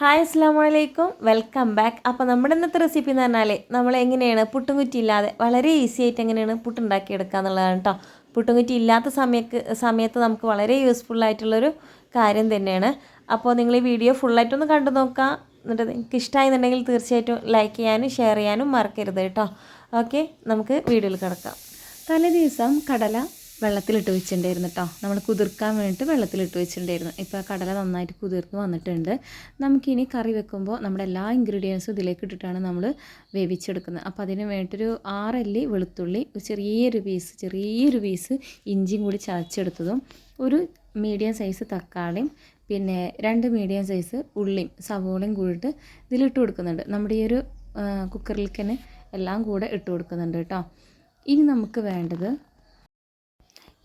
Hi അസ്സാം വലൈക്കും welcome back. അപ്പോൾ നമ്മുടെ ഇന്നത്തെ റെസിപ്പി എന്ന് പറഞ്ഞാൽ നമ്മൾ എങ്ങനെയാണ് പുട്ടുംകുറ്റി ഇല്ലാതെ വളരെ ഈസി ആയിട്ട് എങ്ങനെയാണ് പുട്ടുണ്ടാക്കിയെടുക്കുക എന്നുള്ളതാണ് കേട്ടോ പുട്ടുംകുറ്റി ഇല്ലാത്ത സമയത്ത് സമയത്ത് നമുക്ക് വളരെ യൂസ്ഫുൾ ആയിട്ടുള്ളൊരു കാര്യം തന്നെയാണ്. അപ്പോൾ നിങ്ങൾ ഈ വീഡിയോ ഫുള്ളായിട്ടൊന്ന് കണ്ടു നോക്കുക എന്നിട്ട് നിങ്ങൾക്ക് ഇഷ്ടമായിരുന്നുണ്ടെങ്കിൽ തീർച്ചയായിട്ടും ലൈക്ക് ചെയ്യാനും ഷെയർ ചെയ്യാനും മറക്കരുത് കേട്ടോ ഓക്കെ നമുക്ക് വീഡിയോയിൽ കിടക്കാം. തലേ ദിവസം കടല വെള്ളത്തിലിട്ട് വെച്ചിട്ടുണ്ടായിരുന്നു കേട്ടോ നമ്മൾ കുതിർക്കാൻ വേണ്ടിയിട്ട് വെള്ളത്തിലിട്ട് വെച്ചിട്ടുണ്ടായിരുന്നു. ഇപ്പോൾ കടല നന്നായിട്ട് കുതിർന്ന് വന്നിട്ടുണ്ട്. നമുക്കിനി കറി വെക്കുമ്പോൾ നമ്മുടെ എല്ലാ ഇൻഗ്രീഡിയൻസും ഇതിലേക്ക് ഇട്ടിട്ടാണ് നമ്മൾ വേവിച്ചെടുക്കുന്നത്. അപ്പോൾ അതിന് വേണ്ടിയിട്ടൊരു ആറല്ലി വെളുത്തുള്ളി ചെറിയൊരു പീസ് ചെറിയൊരു പീസ് ഇഞ്ചിയും കൂടി ചതച്ചെടുത്തതും ഒരു മീഡിയം സൈസ് തക്കാളിയും പിന്നെ രണ്ട് മീഡിയം സൈസ് ഉള്ളിയും സവോളയും കൂടിയിട്ട് ഇതിലിട്ട് കൊടുക്കുന്നുണ്ട്. നമ്മുടെ ഈ ഒരു കുക്കറിലേക്ക് തന്നെ എല്ലാം കൂടെ ഇട്ട് കൊടുക്കുന്നുണ്ട് കേട്ടോ ഇനി നമുക്ക് വേണ്ടത്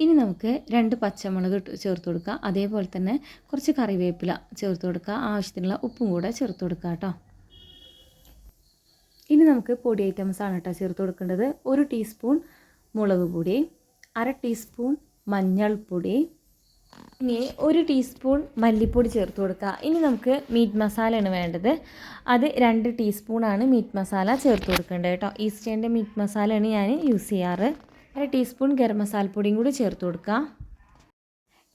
ഇനി നമുക്ക് രണ്ട് പച്ചമുളക് ചേർത്ത് കൊടുക്കുക അതേപോലെ തന്നെ കുറച്ച് കറിവേപ്പില ചേർത്ത് കൊടുക്കുക ആവശ്യത്തിനുള്ള ഉപ്പും കൂടെ ചേർത്ത് കൊടുക്കുക കേട്ടോ. ഇനി നമുക്ക് പൊടി ഐറ്റംസ് ആണ് കേട്ടോ ചേർത്ത് കൊടുക്കേണ്ടത്. ഒരു ടീസ്പൂൺ മുളക് പൊടി അര ടീസ്പൂൺ മഞ്ഞൾപ്പൊടി ഇനി ഒരു ടീസ്പൂൺ മല്ലിപ്പൊടി ചേർത്ത് കൊടുക്കുക ഇനി നമുക്ക് മീറ്റ് മസാലയാണ് വേണ്ടത്. അത് രണ്ട് ടീസ്പൂണാണ് മീറ്റ് മസാല ചേർത്ത് കൊടുക്കേണ്ടത് കേട്ടോ. ഈസ്റ്റേന്റെ മീറ്റ് മസാലയാണ് ഞാൻ യൂസ് ചെയ്യാറ്. അര ടീസ്പൂൺ ഗരം മസാലപ്പൊടിയും കൂടി ചേർത്ത് കൊടുക്കുക.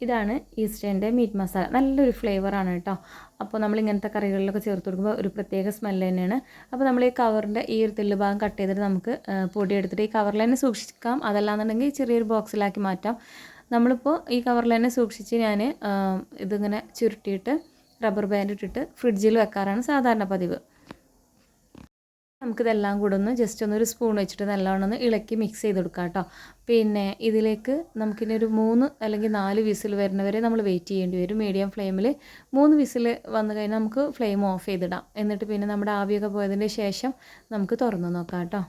ഇതാണ് ഈസ്റ്റേന്റെ മീറ്റ് മസാല. നല്ലൊരു ഫ്ലേവറാണ് കേട്ടോ. അപ്പോൾ നമ്മൾ ഇങ്ങനത്തെ കറികളിലൊക്കെ ചേർത്ത് കൊടുക്കുമ്പോൾ ഒരു പ്രത്യേക സ്മെല്ല് തന്നെയാണ്. അപ്പോൾ നമ്മൾ ഈ കവറിന്റെ ഈ ഒരു തെല്ല് ഭാഗം കട്ട് ചെയ്തിട്ട് നമുക്ക് പൊടി എടുത്തിട്ട് ഈ കവറിൽ തന്നെ സൂക്ഷിക്കാം. അതല്ലാന്നുണ്ടെങ്കിൽ ചെറിയൊരു ബോക്സിലാക്കി മാറ്റാം. നമ്മളിപ്പോൾ ഈ കവറിൽ തന്നെ സൂക്ഷിച്ച് ഞാൻ ഇതിങ്ങനെ ചുരുട്ടിയിട്ട് റബ്ബർ ബാൻഡ് ഇട്ടിട്ട് ഫ്രിഡ്ജിൽ വെക്കാറാണ് സാധാരണ പതിവ്. നമുക്കിതെല്ലാം കൂടെ ഒന്ന് ജസ്റ്റ് ഒന്ന് ഒരു സ്പൂൺ വെച്ചിട്ട് നല്ലോണം ഒന്ന് ഇളക്കി മിക്സ് ചെയ്ത് കൊടുക്കാം കേട്ടോ. പിന്നെ ഇതിലേക്ക് നമുക്കിനി ഒരു മൂന്ന് അല്ലെങ്കിൽ നാല് വിസിൽ വരുന്നവരെ നമ്മൾ വെയിറ്റ് ചെയ്യേണ്ടി വരും. മീഡിയം ഫ്ലെയിമിൽ മൂന്ന് വിസിൽ വന്നു കഴിഞ്ഞാൽ നമുക്ക് ഫ്ലെയിം ഓഫ് ചെയ്തിടാം. എന്നിട്ട് പിന്നെ നമ്മുടെ ആവിയൊക്കെ പോയതിന് ശേഷം നമുക്ക് തുറന്നു നോക്കാം കേട്ടോ.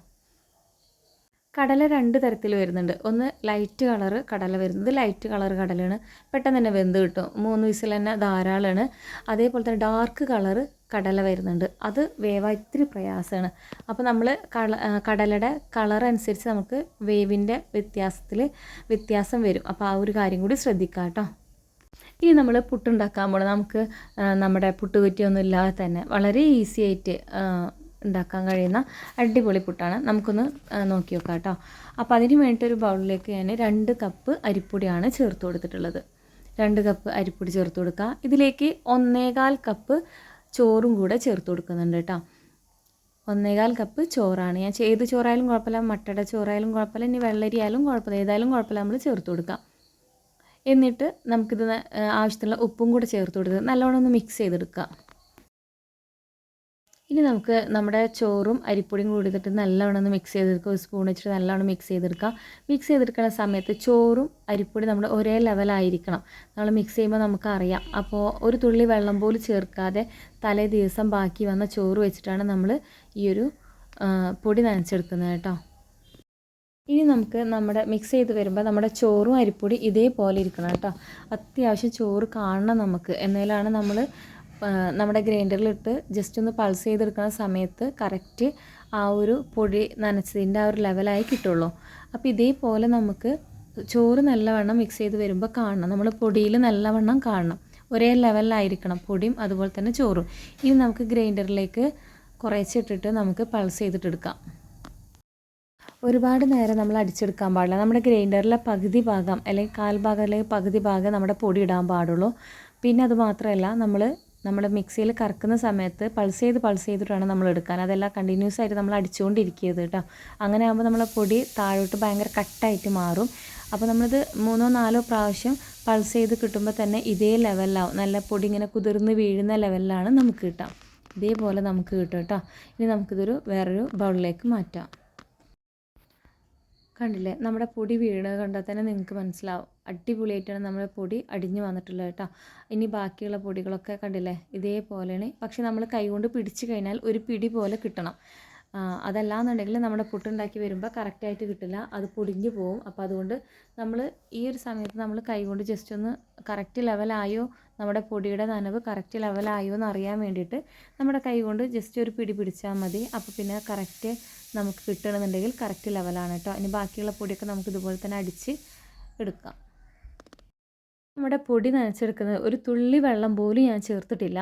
കടല രണ്ട് തരത്തിൽ വരുന്നുണ്ട്. ഒന്ന് ലൈറ്റ് കളറ് കടല വരുന്നത് ലൈറ്റ് കളർ കടലാണ്. പെട്ടെന്ന് തന്നെ വെന്ത് കിട്ടും. മൂന്ന് വിസിൽ തന്നെ ധാരാളമാണ് അതേപോലെ തന്നെ ഡാർക്ക് കളറ് കടല വരുന്നുണ്ട്. അത് വേവാൻ ഇത്തിരി പ്രയാസമാണ്. അപ്പോൾ നമ്മൾ കള കടലയുടെ കളർ അനുസരിച്ച് നമുക്ക് വേവിന്റെ വ്യത്യാസത്തിൽ വ്യത്യാസം വരും. അപ്പോൾ ആ ഒരു കാര്യം കൂടി ശ്രദ്ധിക്കുക കേട്ടോ ഇനി നമ്മൾ പുട്ടുണ്ടാക്കാൻ പോകണം നമുക്ക് നമ്മുടെ പുട്ടുകുറ്റിയൊന്നും ഇല്ലാതെ തന്നെ വളരെ ഈസി ആയിട്ട് ഉണ്ടാക്കാൻ കഴിയുന്ന അടിപൊളി പുട്ടാണ്. നമുക്കൊന്ന് നോക്കി നോക്കാം കേട്ടോ അപ്പോൾ അതിന് വേണ്ടിയിട്ട് ഒരു ബൗളിലേക്ക് ഞാൻ രണ്ട് കപ്പ് അരിപ്പൊടിയാണ് ചേർത്ത് കൊടുത്തിട്ടുള്ളത്. രണ്ട് കപ്പ് അരിപ്പൊടി ചേർത്ത് കൊടുക്കുക. ഇതിലേക്ക് ഒന്നേകാൽ കപ്പ് ചോറും കൂടെ ചേർത്ത് കൊടുക്കുന്നുണ്ട് കേട്ടോ. ഒന്നേകാൽ കപ്പ് ചോറാണ്. ഞാൻ ഏത് ചോറായാലും കുഴപ്പമില്ല. മട്ടട ചോറായാലും കുഴപ്പമില്ല. ഇനി വെള്ളരിയായാലും കുഴപ്പമില്ല. ഏതായാലും കുഴപ്പമില്ല. നമ്മൾ ചേർത്ത് കൊടുക്കാം. എന്നിട്ട് നമുക്കിത് ആവശ്യത്തിനുള്ള ഉപ്പും കൂടെ ചേർത്ത് കൊടുത്ത് നല്ലോണം ഒന്ന് മിക്സ് ചെയ്തെടുക്കുക. ഇനി നമുക്ക് നമ്മുടെ ചോറും അരിപ്പൊടിയും കൂടി എടുത്തിട്ട് നല്ലവണ്ണം ഒന്ന് മിക്സ് ചെയ്തെടുക്കുക. ഒരു സ്പൂൺ വെച്ചിട്ട് നല്ലവണ്ണം മിക്സ് ചെയ്തെടുക്കുക. മിക്സ് ചെയ്തെടുക്കുന്ന സമയത്ത് ചോറും അരിപ്പൊടി നമ്മുടെ ഒരേ ലെവലായിരിക്കണം നമ്മൾ മിക്സ് ചെയ്യുമ്പോൾ നമുക്കറിയാം. അപ്പോൾ ഒരു തുള്ളി വെള്ളം പോലും ചേർക്കാതെ തലേ ദിവസം ബാക്കി വന്ന ചോറ് വെച്ചിട്ടാണ് നമ്മൾ ഈ ഒരു പൊടി നനച്ചെടുക്കുന്നത് കേട്ടോ. ഇനി നമുക്ക് നമ്മുടെ മിക്സ് ചെയ്ത് വരുമ്പോൾ നമ്മുടെ ചോറും അരിപ്പൊടി ഇതേപോലെ ഇരിക്കണം കേട്ടോ. അത്യാവശ്യം ചോറ് കാണണം നമുക്ക്. എന്നാലാണ് നമ്മൾ നമ്മുടെ ഗ്രൈൻഡറിലിട്ട് ജസ്റ്റ് ഒന്ന് പൾസ് ചെയ്തെടുക്കുന്ന സമയത്ത് കറക്റ്റ് ആ ഒരു പൊടി നനച്ചതിന്റെ ആ ഒരു ലെവലായി കിട്ടുള്ളൂ. അപ്പോൾ ഇതേപോലെ നമുക്ക് ചോറ് നല്ലവണ്ണം മിക്സ് ചെയ്ത് വരുമ്പോൾ കാണണം. നമ്മൾ പൊടിയിൽ നല്ലവണ്ണം കാണണം. ഒരേ ലെവലിലായിരിക്കണം പൊടിയും അതുപോലെ തന്നെ ചോറും. ഇനി നമുക്ക് ഗ്രൈൻഡറിലേക്ക് കുറേച്ചിട്ടിട്ട് നമുക്ക് പൾസ് ചെയ്തിട്ടെടുക്കാം ഒരുപാട് നേരം നമ്മൾ അടിച്ചെടുക്കാൻ പാടില്ല. നമ്മുടെ ഗ്രൈൻഡറിലെ പകുതി ഭാഗം അല്ലെങ്കിൽ കാൽ ഭാഗം അല്ലെങ്കിൽ പകുതി ഭാഗം നമ്മുടെ പൊടി ഇടാൻ പാടുള്ളൂ. പിന്നെ അത് മാത്രമല്ല നമ്മൾ നമ്മൾ മിക്സിയിൽ കറക്കുന്ന സമയത്ത് പൾസ് ചെയ്ത് പൾസ് ചെയ്തിട്ടാണ് നമ്മൾ എടുക്കാൻ. അതെല്ലാം കണ്ടിന്യൂസ് ആയിട്ട് നമ്മൾ അടിച്ചുകൊണ്ടിരിക്കുന്നത് കേട്ടോ. അങ്ങനെ ആകുമ്പോൾ നമ്മളെ പൊടി താഴോട്ട് ഭയങ്കര കട്ടായിട്ട് മാറും. അപ്പോൾ നമ്മളിത് മൂന്നോ നാലോ പ്രാവശ്യം പൾസ് ചെയ്ത് കിട്ടുമ്പോൾ തന്നെ ഇതേ ലെവലിലാവും നല്ല പൊടി ഇങ്ങനെ കുതിർന്ന് വീഴുന്ന ലെവലിലാണ് നമുക്ക് കിട്ടാം. ഇതേപോലെ നമുക്ക് കിട്ടും കേട്ടോ. ഇനി നമുക്കിതൊരു വേറൊരു ബൗളിലേക്ക് മാറ്റാം. കണ്ടില്ലേ? നമ്മുടെ പൊടി വീണ് കണ്ടാൽ തന്നെ നിങ്ങൾക്ക് മനസ്സിലാവും. അടിപൊളിയായിട്ടാണ് നമ്മുടെ പൊടി അടിഞ്ഞു വന്നിട്ടുള്ളത് കേട്ടോ. ഇനി ബാക്കിയുള്ള പൊടികളൊക്കെ കണ്ടില്ലേ? ഇതേപോലെയാണ്. പക്ഷെ നമ്മൾ കൈകൊണ്ട് പിടിച്ചു കഴിഞ്ഞാൽ ഒരു പിടി പോലെ കിട്ടണം. അതല്ലാന്നുണ്ടെങ്കിൽ നമ്മുടെ പുട്ടുണ്ടാക്കി വരുമ്പോൾ കറക്റ്റായിട്ട് കിട്ടില്ല. അത് പൊടിഞ്ഞു പോകും അപ്പോൾ അതുകൊണ്ട് നമ്മൾ ഈ ഒരു സമയത്ത് നമ്മൾ കൈകൊണ്ട് ജസ്റ്റ് ഒന്ന് കറക്റ്റ് ലെവലായോ നമ്മുടെ പൊടിയുടെ നനവ് കറക്റ്റ് ലെവലായോ എന്ന് അറിയാൻ വേണ്ടിയിട്ട് നമ്മുടെ കൈ കൊണ്ട് ജസ്റ്റ് ഒരു പിടി പിടിച്ചാൽ മതി. അപ്പോൾ പിന്നെ കറക്റ്റ് നമുക്ക് കിട്ടണമെന്നുണ്ടെങ്കിൽ കറക്റ്റ് ലെവലാണ് കേട്ടോ ഇനി ബാക്കിയുള്ള പൊടിയൊക്കെ നമുക്ക് ഇതുപോലെ തന്നെ അടിച്ച് എടുക്കാം. നമ്മുടെ പൊടി നനച്ചെടുക്കുന്നത് ഒരു തുള്ളി വെള്ളം പോലും ഞാൻ ചേർത്തിട്ടില്ല.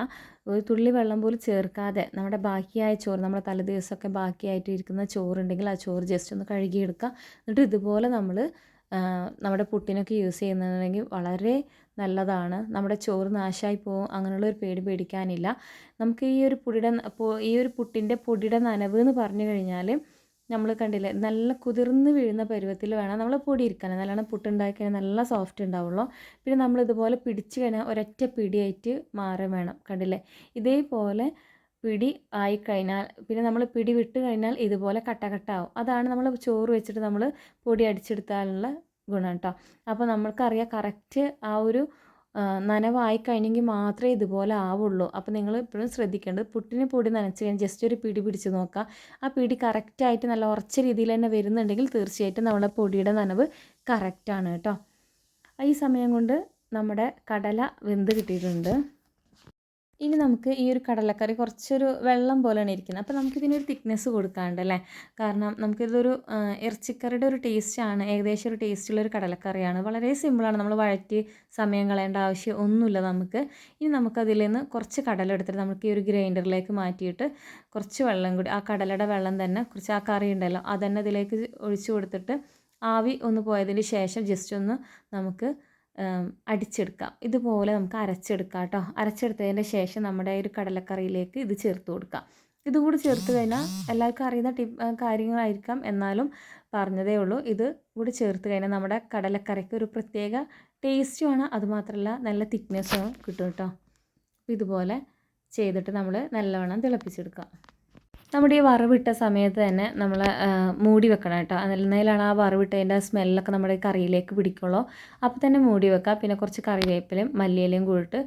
ഒരു തുള്ളി വെള്ളം പോലും ചേർക്കാതെ നമ്മുടെ ബാക്കിയായ ചോറ് നമ്മുടെ തലേദിവസമൊക്കെ ബാക്കിയായിട്ട് ഇരിക്കുന്ന ചോറുണ്ടെങ്കിൽ ആ ചോറ് ജസ്റ്റ് ഒന്ന് കഴുകിയെടുക്കുക എന്നിട്ട് ഇതുപോലെ നമ്മൾ നമ്മുടെ പുട്ടിനൊക്കെ യൂസ് ചെയ്യുന്നുണ്ടെങ്കിൽ വളരെ നല്ലതാണ്. നമ്മുടെ ചോറ് നാശമായി പോകും അങ്ങനെയുള്ള ഒരു പേടി പേടിക്കാനില്ല. നമുക്ക് ഈ ഒരു പൊടിയുടെ ഈ ഒരു പുട്ടിന്റെ പൊടിയുടെ നനവ് എന്ന് പറഞ്ഞു കഴിഞ്ഞാൽ നമ്മൾ കണ്ടില്ലേ നല്ല കുതിർന്ന് വീഴുന്ന പരുവത്തിൽ വേണം നമ്മൾ പൊടി ഇരിക്കാൻ. നല്ലോണം പുട്ടുണ്ടാക്കി കഴിഞ്ഞാൽ നല്ല സോഫ്റ്റ് ഉണ്ടാവുള്ളൂ. പിന്നെ നമ്മൾ ഇതുപോലെ പിടിച്ച് കഴിഞ്ഞാൽ ഒരൊറ്റ പിടിയായിട്ട് മാറാൻ വേണം. കണ്ടില്ലേ? ഇതേപോലെ പിടി ആയി കഴിഞ്ഞാൽ പിന്നെ നമ്മൾ പിടി വിട്ട് കഴിഞ്ഞാൽ ഇതുപോലെ കട്ട കട്ടാവും അതാണ് നമ്മൾ ചോറ് വെച്ചിട്ട് നമ്മൾ പൊടി അടിച്ചെടുത്താലുള്ള ഗുണം കേട്ടോ. അപ്പോൾ നമ്മൾക്കറിയാം കറക്റ്റ് ആ ഒരു നനവായി കഴിഞ്ഞെങ്കിൽ മാത്രമേ ഇതുപോലെ ആവുള്ളൂ. അപ്പോൾ നിങ്ങൾ ഇപ്പോഴും ശ്രദ്ധിക്കേണ്ടത് പുട്ടിന് പൊടി നനച്ച് കഴിഞ്ഞാൽ ജസ്റ്റ് ഒരു പിടി പിടിച്ച് നോക്കുക. ആ പിടി കറക്റ്റായിട്ട് നല്ല ഉറച്ച രീതിയിൽ തന്നെ വരുന്നുണ്ടെങ്കിൽ തീർച്ചയായിട്ടും നമ്മുടെ പൊടിയുടെ നനവ് കറക്റ്റാണ് കേട്ടോ. ഈ സമയം കൊണ്ട് നമ്മുടെ കടല വെന്ത് കിട്ടിയിട്ടുണ്ട്. ഇനി നമുക്ക് ഈ ഒരു കടലക്കറി കുറച്ചൊരു വെള്ളം പോലെയാണ് ഇരിക്കുന്നത്. അപ്പോൾ നമുക്കിതിനൊരു തിക്നെസ് കൊടുക്കാണ്ട് അല്ലേ? കാരണം നമുക്കിതൊരു ഇറച്ചിക്കറിയുടെ ഒരു ടേസ്റ്റാണ് ഏകദേശം ഒരു ടേസ്റ്റുള്ളൊരു കടലക്കറിയാണ്. വളരെ സിമ്പിളാണ് നമ്മൾ വഴറ്റി സമയം കളയേണ്ട ആവശ്യം ഒന്നുമില്ല നമുക്ക്. ഇനി നമുക്കതിൽ നിന്ന് കുറച്ച് കടല എടുത്തിട്ട് നമുക്ക് ഈ ഒരു ഗ്രൈൻഡറിലേക്ക് മാറ്റിയിട്ട് കുറച്ച് വെള്ളം കൂടി ആ കടലയുടെ വെള്ളം തന്നെ കുറച്ച് ആ കറി ഉണ്ടല്ലോ അതന്നെ ഇതിലേക്ക് ഒഴിച്ചു കൊടുത്തിട്ട് ആവി ഒന്ന് പോയതിന് ശേഷം ജസ്റ്റ് ഒന്ന് നമുക്ക് അടിച്ചെടുക്കാം. ഇതുപോലെ നമുക്ക് അരച്ചെടുക്കാം കേട്ടോ. അരച്ചെടുത്തതിന് ശേഷം നമ്മുടെ ഒരു കടലക്കറിയിലേക്ക് ഇത് ചേർത്ത് കൊടുക്കാം. ഇതും കൂടി ചേർത്ത് കഴിഞ്ഞാൽ എല്ലാവർക്കും അറിയുന്ന ടിപ്പ് കാര്യങ്ങളായിരിക്കാം. എന്നാലും പറഞ്ഞതേ ഉള്ളൂ ഇത് കൂടി ചേർത്ത് കഴിഞ്ഞാൽ നമ്മുടെ കടലക്കറിക്ക് ഒരു പ്രത്യേക ടേസ്റ്റുമാണ് അതുമാത്രമല്ല നല്ല തിക്നെസ്സും കിട്ടും കേട്ടോ. ഇതുപോലെ ചെയ്തിട്ട് നമ്മൾ നല്ലവണ്ണം തിളപ്പിച്ചെടുക്കാം. നമ്മുടെ ഈ വറവിട്ട സമയത്ത് തന്നെ നമ്മൾ മൂടി വെക്കണം കേട്ടോ. എന്നാലാണ് ആ വറവിട്ടതിന്റെ സ്മെല്ലൊക്കെ നമ്മുടെ കറിയിലേക്ക് പിടിക്കുള്ളൂ. അപ്പോൾ തന്നെ മൂടി വെക്കുക പിന്നെ കുറച്ച് കറിവേപ്പിലയും മല്ലിയിലയും കൂടിയിട്ട്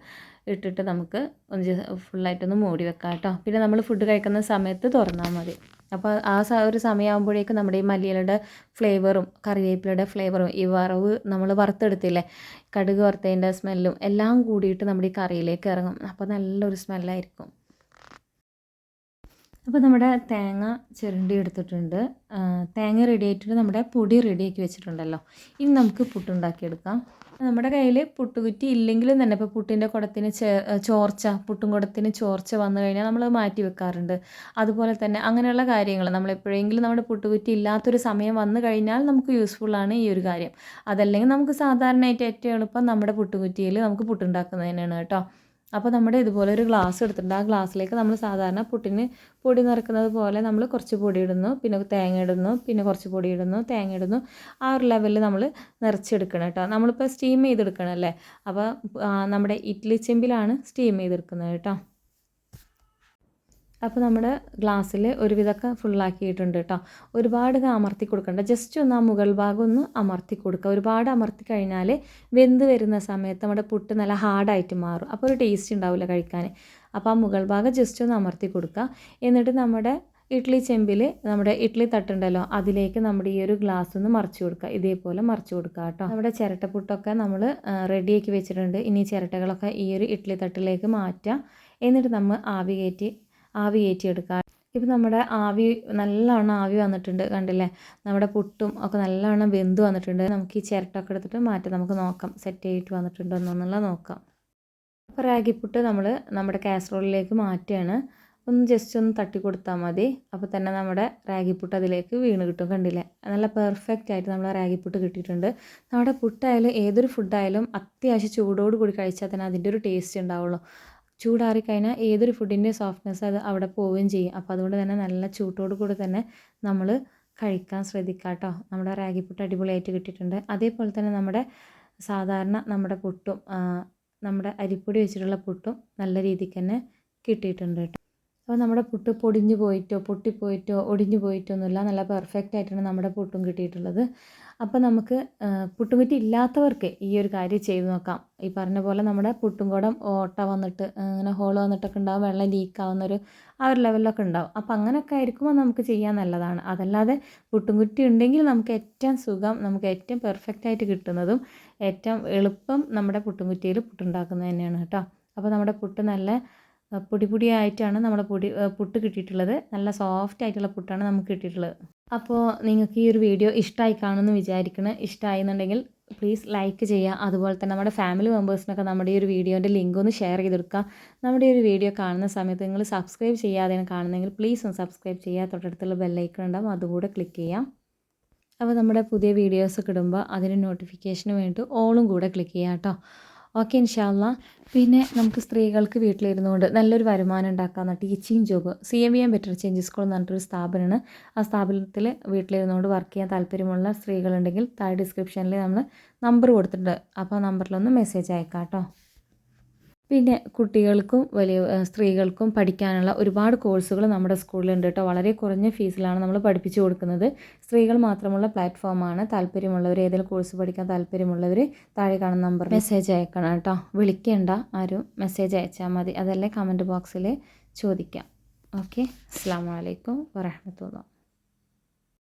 ഇട്ടിട്ട് നമുക്ക് ഒന്ന് ഫുള്ളായിട്ടൊന്ന് മൂടി വെക്കാം കേട്ടോ. പിന്നെ നമ്മൾ ഫുഡ് കഴിക്കുന്ന സമയത്ത് തുറന്നാൽ മതി. അപ്പോൾ ആ ഒരു സമയമാകുമ്പോഴേക്കും നമ്മുടെ ഈ മല്ലിയിലയുടെ ഫ്ലേവറും കറിവേപ്പിലയുടെ ഫ്ലേവറും ഈ വറവ് നമ്മൾ വറുത്തെടുത്തില്ലേ കടുക് വറുത്തതിന്റെ സ്മെല്ലും എല്ലാം കൂടിയിട്ട് നമ്മുടെ ഈ കറിയിലേക്ക് ഇറങ്ങും. അപ്പോൾ നല്ലൊരു സ്മെല്ലായിരിക്കും അപ്പോൾ നമ്മുടെ തേങ്ങ ചിരണ്ടി എടുത്തിട്ടുണ്ട്. തേങ്ങ റെഡി ആയിട്ടുണ്ട്. നമ്മുടെ പൊടി റെഡിയാക്കി വെച്ചിട്ടുണ്ടല്ലോ. ഇനി നമുക്ക് പുട്ടുണ്ടാക്കിയെടുക്കാം. നമ്മുടെ കയ്യിൽ പുട്ടുകുറ്റി ഇല്ലെങ്കിലും തന്നെ ഇപ്പോൾ പുട്ടിന്റെ കുടത്തിന് ചോർച്ച പുട്ടും കുടത്തിന് ചോർച്ച വന്നു കഴിഞ്ഞാൽ നമ്മൾ മാറ്റി വെക്കാറുണ്ട്. അതുപോലെ തന്നെ അങ്ങനെയുള്ള കാര്യങ്ങൾ നമ്മൾ എപ്പോഴെങ്കിലും നമ്മുടെ പുട്ടുകുറ്റി ഇല്ലാത്തൊരു സമയം വന്നു കഴിഞ്ഞാൽ നമുക്ക് യൂസ്ഫുള്ളാണ് ഈ ഒരു കാര്യം. അതല്ലെങ്കിൽ നമുക്ക് സാധാരണയായിട്ട് ഏറ്റവും എളുപ്പം നമ്മുടെ പുട്ടുകുറ്റിയിൽ നമുക്ക് പുട്ടുണ്ടാക്കുന്നതിനാണ് കേട്ടോ. അപ്പോൾ നമ്മുടെ ഇതുപോലെ ഒരു ഗ്ലാസ് എടുത്തിട്ടുണ്ട്. ആ ഗ്ലാസ്സിലേക്ക് നമ്മൾ സാധാരണ പുട്ടിന് പൊടി നിറക്കുന്നത് പോലെ നമ്മൾ കുറച്ച് പൊടി ഇടുന്നു. പിന്നെ തേങ്ങ ഇടുന്നു. പിന്നെ കുറച്ച് പൊടി ഇടുന്നു. തേങ്ങ ഇടുന്നു. ആ ഒരു ലെവലിൽ നമ്മൾ നിറച്ചെടുക്കണം കേട്ടോ. നമ്മളിപ്പോൾ സ്റ്റീം ചെയ്തെടുക്കണം അല്ലേ അപ്പോൾ നമ്മുടെ ഇഡ്ഡലി ചെമ്പിലാണ് സ്റ്റീം ചെയ്തെടുക്കുന്നത് കേട്ടോ. അപ്പോൾ നമ്മുടെ ഗ്ലാസ്സിൽ ഒരുവിധമൊക്കെ ഫുള്ളാക്കിയിട്ടുണ്ട് കേട്ടോ ഒരുപാട് അമർത്തി കൊടുക്കണ്ട. ജസ്റ്റ് ഒന്ന് ആ മുകൾ ഭാഗം ഒന്ന് അമർത്തി കൊടുക്കുക ഒരുപാട് അമർത്തി കഴിഞ്ഞാൽ വെന്ത് വരുന്ന സമയത്ത് നമ്മുടെ പുട്ട് നല്ല ഹാർഡായിട്ട് മാറും. അപ്പോൾ ഒരു ടേസ്റ്റ് ഉണ്ടാവില്ല കഴിക്കാൻ അപ്പോൾ ആ മുകൾ ഭാഗം ജസ്റ്റ് ഒന്ന് അമർത്തി കൊടുക്കുക എന്നിട്ട് നമ്മുടെ ഇഡ്ഡലി ചെമ്പിൽ നമ്മുടെ ഇഡ്ഡലി തട്ടുണ്ടല്ലോ അതിലേക്ക് നമ്മുടെ ഈ ഒരു ഗ്ലാസ് ഒന്ന് മറിച്ച് കൊടുക്കുക ഇതേപോലെ മറിച്ച് കൊടുക്കുക കേട്ടോ നമ്മുടെ ചിരട്ടപ്പുട്ടൊക്കെ നമ്മൾ റെഡിയാക്കി വെച്ചിട്ടുണ്ട്. ഇനി ചിരട്ടകളൊക്കെ ഈ ഒരു ഇഡ്ഡലി തട്ടിലേക്ക് മാറ്റാം. എന്നിട്ട് നമ്മൾ ആവി കയറ്റി ആവി ഏറ്റിയെടുക്കുക ഇപ്പം നമ്മുടെ ആവി നല്ലവണ്ണം ആവി വന്നിട്ടുണ്ട് കണ്ടില്ലേ? നമ്മുടെ പുട്ടും ഒക്കെ നല്ലവണ്ണം വെന്ത് വന്നിട്ടുണ്ട്. നമുക്ക് ഈ ചിരട്ടൊക്കെ എടുത്തിട്ട് മാറ്റി നമുക്ക് നോക്കാം. സെറ്റ് ആയിട്ട് വന്നിട്ടുണ്ടോ എന്നുള്ള നോക്കാം. അപ്പോൾ റാഗിപ്പുട്ട് നമ്മൾ നമ്മുടെ കാസറോളിലേക്ക് മാറ്റുകയാണ്. ഒന്ന് ജസ്റ്റ് ഒന്ന് തട്ടി കൊടുത്താൽ മതി. അപ്പോൾ തന്നെ നമ്മുടെ റാഗിപ്പുട്ട് അതിലേക്ക് വീണ് കിട്ടും കണ്ടില്ലേ? നല്ല പെർഫെക്റ്റ് ആയിട്ട് നമ്മൾ റാഗിപ്പുട്ട് കിട്ടിയിട്ടുണ്ട്. നമ്മുടെ പുട്ടായാലും ഏതൊരു ഫുഡായാലും അത്യാവശ്യം ചൂടോട് കൂടി കഴിച്ചാൽ തന്നെ അതിന്റെ ഒരു ടേസ്റ്റ് ഉണ്ടാവുള്ളൂ. ചൂടാറിക്കഴിഞ്ഞാൽ ഏതൊരു ഫുഡിന്റെ സോഫ്റ്റ്നെസ് അത് അവിടെ പോവുകയും ചെയ്യും. അപ്പോൾ അതുകൊണ്ട് തന്നെ നല്ല ചൂട്ടോട് കൂടി തന്നെ നമ്മൾ കഴിക്കാൻ ശ്രദ്ധിക്കുക കേട്ടോ നമ്മുടെ റാഗിപ്പുട്ട് അടിപൊളിയായിട്ട് കിട്ടിയിട്ടുണ്ട്. അതേപോലെ തന്നെ നമ്മുടെ സാധാരണ നമ്മുടെ പുട്ടും നമ്മുടെ അരിപ്പൊടി വെച്ചിട്ടുള്ള പുട്ടും നല്ല രീതിക്ക് തന്നെ കിട്ടിയിട്ടുണ്ട് കേട്ടോ അപ്പോൾ നമ്മുടെ പുട്ട് പൊടിഞ്ഞു പോയിട്ടോ പൊട്ടിപ്പോയിട്ടോ ഒടിഞ്ഞു പോയിട്ടോ ഒന്നുമില്ല. നല്ല പെർഫെക്റ്റ് ആയിട്ടാണ് നമ്മുടെ പുട്ടും കിട്ടിയിട്ടുള്ളത്. അപ്പോൾ നമുക്ക് പുട്ടുകുറ്റി ഇല്ലാത്തവർക്ക് ഈ ഒരു കാര്യം ചെയ്ത് നോക്കാം. ഈ പറഞ്ഞ പോലെ നമ്മുടെ പുട്ടും കൂടം ഓട്ട വന്നിട്ട് അങ്ങനെ ഹോൾ വന്നിട്ടൊക്കെ ഉണ്ടാവും വെള്ളം ലീക്ക് ആവുന്നൊരു ആ ഒരു ലെവലിലൊക്കെ ഉണ്ടാവും. അപ്പോൾ അങ്ങനെയൊക്കെ ആയിരിക്കുമ്പോൾ നമുക്ക് ചെയ്യാൻ നല്ലതാണ്. അതല്ലാതെ പുട്ടുംകുറ്റി ഉണ്ടെങ്കിൽ നമുക്ക് ഏറ്റവും സുഖം നമുക്ക് ഏറ്റവും പെർഫെക്റ്റ് ആയിട്ട് കിട്ടുന്നതും ഏറ്റവും എളുപ്പം നമ്മുടെ പുട്ടുംകുറ്റിയിൽ പുട്ടുണ്ടാക്കുന്നത് തന്നെയാണ് കേട്ടോ. അപ്പോൾ നമ്മുടെ പുട്ട് നല്ല പൊടി പൊടിയായിട്ടാണ് നമ്മുടെ പൊടി പുട്ട് കിട്ടിയിട്ടുള്ളത്. നല്ല സോഫ്റ്റ് ആയിട്ടുള്ള പുട്ടാണ് നമുക്ക് കിട്ടിയിട്ടുള്ളത്. അപ്പോൾ നിങ്ങൾക്ക് ഈ ഒരു വീഡിയോ ഇഷ്ടമായി കാണുമെന്ന് വിചാരിക്കണം. ഇഷ്ടമായി എന്നുണ്ടെങ്കിൽ പ്ലീസ് ലൈക്ക് ചെയ്യുക. അതുപോലെ തന്നെ നമ്മുടെ ഫാമിലി മെമ്പേഴ്സിനൊക്കെ നമ്മുടെ ഈ ഒരു വീഡിയോന്റെ ലിങ്ക് ഒന്ന് ഷെയർ ചെയ്ത് കൊടുക്കുക നമ്മുടെ ഈ ഒരു വീഡിയോ കാണുന്ന സമയത്ത് നിങ്ങൾ സബ്സ്ക്രൈബ് ചെയ്യാതെ കാണുന്നതെങ്കിൽ പ്ലീസ് ഒന്ന് സബ്സ്ക്രൈബ് ചെയ്യുക. തൊട്ടടുത്തുള്ള ബെല്ലൈക്കൺ ഉണ്ടാവും. അതുകൂടെ ക്ലിക്ക് ചെയ്യാം. അപ്പോൾ നമ്മുടെ പുതിയ വീഡിയോസൊക്കെ ഇടുമ്പോൾ അതിന് നോട്ടിഫിക്കേഷന് വേണ്ടി ഓളും കൂടെ ക്ലിക്ക് ചെയ്യാം കേട്ടോ. ഓക്കെ ഇൻഷാല്ല പിന്നെ നമുക്ക് സ്ത്രീകൾക്ക് വീട്ടിലിരുന്നുകൊണ്ട് നല്ലൊരു വരുമാനം ഉണ്ടാക്കാവുന്ന teaching job C M V M better change school എന്ന് പറഞ്ഞിട്ടൊരു സ്ഥാപനമാണ്. ആ സ്ഥാപനത്തിൽ വീട്ടിലിരുന്നുകൊണ്ട് വർക്ക് ചെയ്യാൻ താല്പര്യമുള്ള സ്ത്രീകളുണ്ടെങ്കിൽ താഴെ ഡിസ്ക്രിപ്ഷനിൽ നമ്മൾ നമ്പർ കൊടുത്തിട്ടുണ്ട്. അപ്പോൾ ആ നമ്പറിലൊന്ന് മെസ്സേജ് അയക്കാം കേട്ടോ പിന്നെ കുട്ടികൾക്കും വലിയ സ്ത്രീകൾക്കും പഠിക്കാനുള്ള ഒരുപാട് കോഴ്സുകൾ നമ്മുടെ സ്കൂളിലുണ്ട് കേട്ടോ. വളരെ കുറഞ്ഞ ഫീസിലാണ് നമ്മൾ പഠിപ്പിച്ചു കൊടുക്കുന്നത്. സ്ത്രീകൾ മാത്രമുള്ള പ്ലാറ്റ്ഫോമാണ്. താല്പര്യമുള്ളവർ ഏതെങ്കിലും കോഴ്സ് പഠിക്കാൻ താല്പര്യമുള്ളവർ താഴെ കാണുന്ന നമ്പർ മെസ്സേജ് അയക്കണം കേട്ടോ. വിളിക്കേണ്ട ആരും മെസ്സേജ് അയച്ചാൽ മതി. അതല്ലേ കമന്റ് ബോക്സിൽ ചോദിക്കാം. ഓക്കെ. അസ്സാം വലൈക്കും വരഹമത്തുള്ള